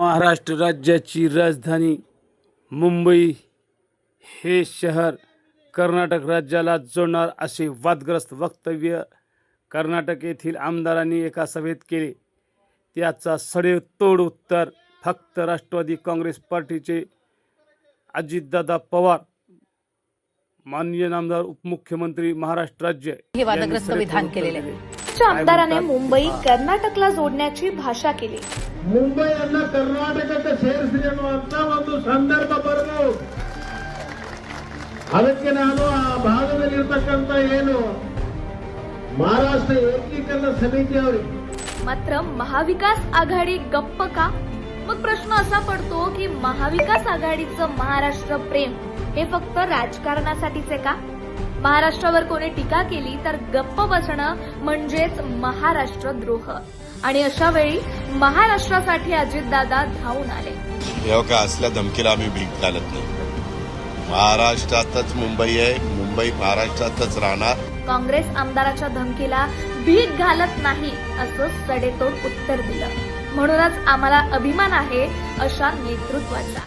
महाराष्ट्र राज्याची राजधानी मुंबई हे शहर कर्नाटक राज्याला जोडणार असे वादग्रस्त वक्तव्य कर्नाटक येथील आमदारांनी एका सभेत केले. त्याचा सडेतोड उत्तर फक्त राष्ट्रवादी काँग्रेस पार्टीचे अजितदादा पवार माननीय नामदार उपमुख्यमंत्री महाराष्ट्र राज्य हे वादग्रस्त यांनी विधान सडेतोड केलेले. उत्तर दिले. च्या आमदाराने काय म्हणतात? मुंबई कर्नाटकला जोडण्याची ಭಾಷಾ केली ಮುಂಬೈಯನ್ನ ಕರ್ನಾಟಕಕ್ಕೆ ಸೇರಿಸಿ ಅನ್ನುವಂತ ಒಂದು ಸಂದರ್ಭ ಬರಬಹುದು ಅದಕ್ಕೆ ನಾನು ಆ ಭಾಗದಲ್ಲಿರ್ತಕ್ಕಂಥ ಏನು ಮಹಾರಾಷ್ಟ್ರ ಏಕೀಕರಣ ಸಮಿತಿಯವರಿಗೆ मात्र महाविकास आघाडी गप्प का मग प्रश्न असा पडतो की महाविकास आघाडीचं महाराष्ट्र प्रेम हे फक्त राजकारणासाठीचे का? महाराष्ट्रावर कोणी टीका केली तर गप्प बसणं म्हणजेच महाराष्ट्र द्रोह. आणि अशा वेळी महाराष्ट्रासाठी अजितदादा धावून आले. का असल्या धमकीला आम्ही भीक घालत नाही. महाराष्ट्रातच मुंबई आहे. मुंबई महाराष्ट्रातच राहणार. काँग्रेस आमदाराच्या धमकीला भीक घालत नाही असं सडेतोड उत्तर दिलं. म्हणूनच आम्हाला अभिमान आहे अशा नेतृत्वाचा.